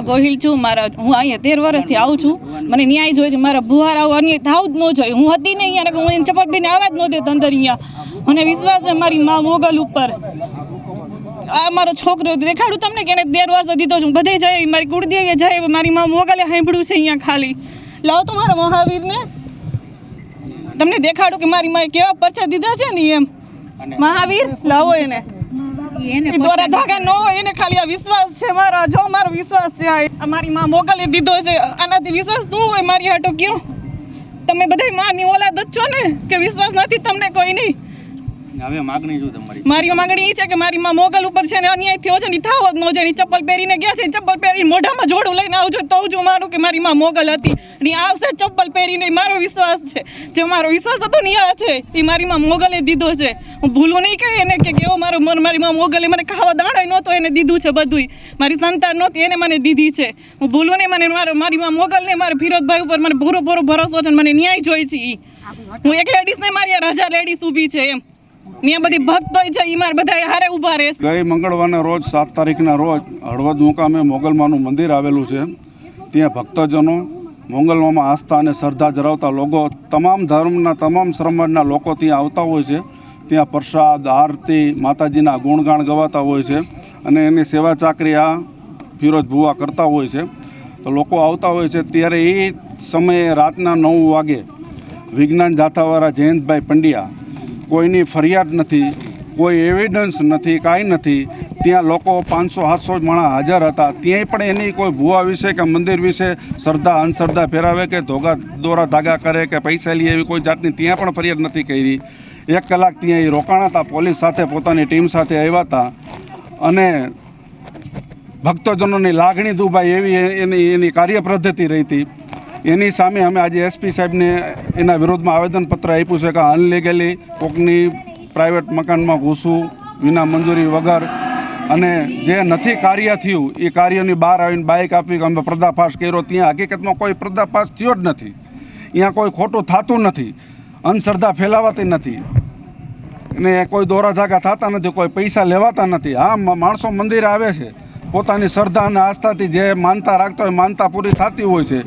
રેખા ગોહિલ છું, મારા હું અહીંયા તેર વર્ષથી આવું છું. મને ન્યાય જોઈએ છે, મારા બુહાર આવું અન્ય થાવ જ ન જોઈએ. હું હતી નહીં અહીંયા હું એને પહેરીને આવવા જ ન દેત અંદર અહીંયા. મને વિશ્વાસ છે મારી મા મોગલ ઉપર. આ મારો છોકરો દેખાડું તમને કે એને તેર વર્ષ દીધો છું. બધે જાય મારી કુળદેવીએ જાય મારી મા મોગલે સાંભળ્યું છે અહીંયા ખાલી. લાવો તો મારા મહાવીરને. તમને દેખાડું કે મારી માએ કેવા પરચા દીધા છે ને એમ. મહાવીર, લાવો એને. એને દ્વારા ધાગા ન હોય એને ખાલી આ વિશ્વાસ છે મારો. જો મારો વિશ્વાસ છે આ આ મારી માં મોકલી દીધો છે. આનાથી વિશ્વાસ શું હોય મારી હાટો કયો? તમે બધા માની ઓલાદ જ છો ને કે વિશ્વાસ નથી તમને કોઈ નહીં? હવે માગણી શું તમારી? મારી માગણી એ છે કે મારી માં મોગલ ઉપર છે ને અન્યાય થયો છે ને થાવ જ ન છે ની ચપ્પલ પહેરીને ગયા છે ચપ્પલ પહેરી મોઢામાં જોડું લઈને આવજો, તો જ મારું કે મારી માં મોગલ હતી. ને આવશે ચપ્પલ પહેરીને મારો વિશ્વાસ છે. જે મારો વિશ્વાસ હતો ને આ છે, એ મારી માં મોગલે દીધો છે. હું ભૂલું નહીં કહે એને કે કેવો મારો મન, મારી માં મોગલે મને ખાવા દાણા નહોતો એને દીધું છે બધુંય. મારી સંતાન નહોતી, એને મને દીધી છે. હું ભૂલું નહીં, મને મારો, મારી માં મોગલને મારા ફિરોજભાઈ ઉપર મને પૂરો પૂરો ભરોસો છે મને ન્યાય જોઈ છે હું એક લેડીઝ ને મારી રજા લેડીઝ ઊભી છે એમ. ત્યાં બધી ભક્તો છે, ઈ મારે બધા હારે ઊભા રહે ગઈ મંગળવારના રોજ, સાત તારીખના રોજ, હળવદ મુકામે મોગલમાનું મંદિર આવેલું છે. ત્યાં ભક્તજનો મોગલમામાં આસ્થા અને શ્રદ્ધા ધરાવતા લોકો, તમામ ધર્મના, તમામ સમાજના લોકો ત્યાં આવતા હોય છે. ત્યાં પ્રસાદ, આરતી, માતાજીના ગુણગાણ ગવાતા હોય છે અને એની સેવા ચાકરી આ ફિરોજ ભુવા કરતા હોય છે. તો લોકો આવતા હોય છે ત્યારે એ સમયે રાતના નવ વાગે વિજ્ઞાન જાથાવાળા જયંતભાઈ પંડ્યા કોઈની ફરિયાદ નથી, કોઈ એવિડન્સ નથી, કાંઈ નથી. ત્યાં લોકો પાંચસો, સાતસો માણસ હાજર હતા. ત્યાંય પણ એની કોઈ ભૂવા વિશે કે મંદિર વિશે શ્રદ્ધા, અંધશ્રદ્ધા ફેરાવે કે ધોગા, દોરા ધાગા કરે કે પૈસા લે એવી કોઈ જાતની ત્યાં પણ ફરિયાદ નથી કરી. એક કલાક ત્યાં એ રોકાણા હતા, પોલીસ સાથે, પોતાની ટીમ સાથે આવ્યા હતા. અને ભક્તજનોની લાગણી દુભાઈ એવી, એની એની કાર્ય પદ્ધતિ રહી હતી. એની સામે અમે આજે એસપી સાહેબને એના વિરોધમાં આવેદનપત્ર આપ્યું છે કે અનલીગલી કોકની પ્રાઇવેટ મકાનમાં ઘૂસવું, વિના મંજૂરી વગર અને જે નથી કાર્ય થયું, એ કાર્યની બહાર આવીને બાઇક આપી અમે પર્દાફાશ કર્યો, ત્યાં હકીકતમાં કોઈ પર્દાફાશ થયો જ નથી. અહીંયા કોઈ ખોટું થતું નથી, અંધશ્રદ્ધા ફેલાવાતી નથી. ને કોઈ દોરા ધાગા થતા નથી, કોઈ પૈસા લેવાતા નથી. હા માણસો મંદિરે આવે છે. પોતાની શ્રદ્ધા અને આસ્થાથી જે માનતા રાખતા હોય, માનતા પૂરી થતી હોય છે.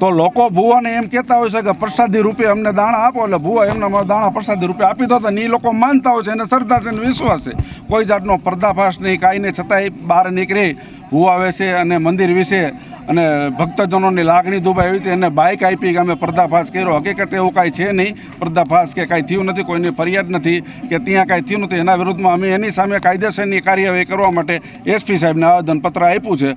તો લોકો ભૂવાને એમ કહેતા હોય છે કે પ્રસાદી રૂપે અમને દાણા આપો એટલે ભૂવા એમના દાણા પ્રસાદી રૂપે આપી દો તો એ લોકો માનતા હોય છે, એને શ્રદ્ધા છે અને વિશ્વાસ છે. કોઈ જાતનો પર્દાફાશ નહીં, કાંઈ નહીં, છતાંય બહાર નીકળી, ભૂવા છે અને મંદિર વિશે અને ભક્તજનોની લાગણી દુભાઈ એવી રીતે એને બાઇક આપી કે અમે પર્દાફાશ કર્યો. હકીકત એવું કાંઈ છે નહીં. પર્દાફાશ કે કાંઈ થયું નથી, કોઈની ફરિયાદ નથી કે ત્યાં કાંઈ થયું નથી. એના વિરુદ્ધમાં અમે એની સામે કાયદેસરની કાર્યવાહી કરવા માટે એસપી સાહેબને આવેદનપત્ર આપ્યું છે.